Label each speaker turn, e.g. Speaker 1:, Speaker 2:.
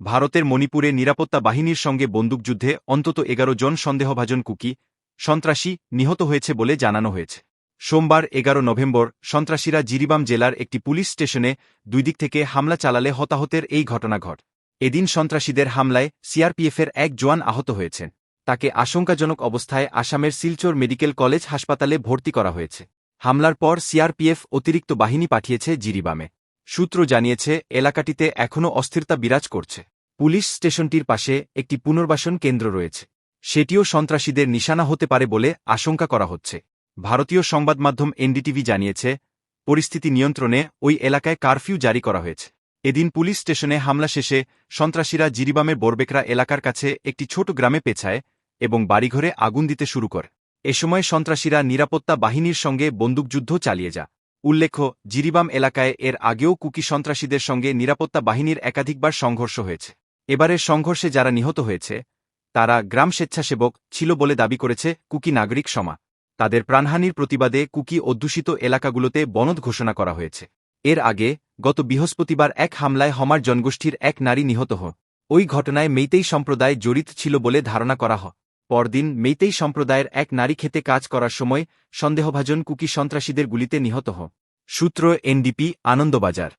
Speaker 1: ভারতের মণিপুরে নিরাপত্তা বাহিনীর সঙ্গে বন্দুকযুদ্ধে অন্তত এগারো জন সন্দেহভাজন কুকি, সন্ত্রাসী নিহত হয়েছে বলে জানানো হয়েছে। সোমবার এগারো নভেম্বর সন্ত্রাসীরা জিরিবাম জেলার একটি পুলিশ স্টেশনে দুই দিক থেকে হামলা চালালে হতাহতের এই ঘটনা ঘট। এদিন সন্ত্রাসীদের হামলায় সিআরপিএফের এক জোয়ান আহত হয়েছেন। তাকে আশঙ্কাজনক অবস্থায় আসামের শিলচর মেডিকেল কলেজ হাসপাতালে ভর্তি করা হয়েছে। হামলার পর সিআরপিএফ অতিরিক্ত বাহিনী পাঠিয়েছে জিরিবামে। সূত্র জানিয়েছে, এলাকাটিতে এখনও অস্থিরতা বিরাজ করছে। পুলিশ স্টেশনটির পাশে একটি পুনর্বাসন কেন্দ্র রয়েছে। সেটিও সন্ত্রাসীদের নিশানা হতে পারে বলে আশঙ্কা করা হচ্ছে। ভারতীয় সংবাদমাধ্যম এনডিটিভি জানিয়েছে, পরিস্থিতি নিয়ন্ত্রণে ওই এলাকায় কারফিউ জারি করা হয়েছে। এদিন পুলিশ স্টেশনে হামলা শেষে সন্ত্রাসীরা জিরিবামের বোরবেকরা এলাকার কাছে একটি ছোট গ্রামে পেছায় এবং বাড়িঘরে আগুন দিতে শুরু করে। এ সময় সন্ত্রাসীরা নিরাপত্তা বাহিনীর সঙ্গে বন্দুকযুদ্ধ চালিয়ে যা উল্লেখ্য, জিরিবাম এলাকায় এর আগেও কুকি সন্ত্রাসীদের সঙ্গে নিরাপত্তা বাহিনীর একাধিকবার সংঘর্ষ হয়েছে। এবারের সংঘর্ষে যারা নিহত হয়েছে, তারা গ্রাম স্বেচ্ছাসেবক ছিল বলে দাবি করেছে কুকি নাগরিক সমা। তাদের প্রাণহানির প্রতিবাদে কুকি অধ্যুষিত এলাকাগুলোতে বনদ ঘোষণা করা হয়েছে। এর আগে, গত বৃহস্পতিবার এক হামলায় হমার জনগোষ্ঠীর এক নারী নিহত হন। ওই ঘটনায় মেইতেই সম্প্রদায় জড়িত ছিল বলে ধারণা করা হয়। পরদিন মেইতেই সম্প্রদায়ের এক নারী খেতে কাজ করার সময় সন্দেহভাজন কুকি সন্ত্রাসীদের গুলিতে নিহত হ। সূত্র এনডিপি, আনন্দবাজার।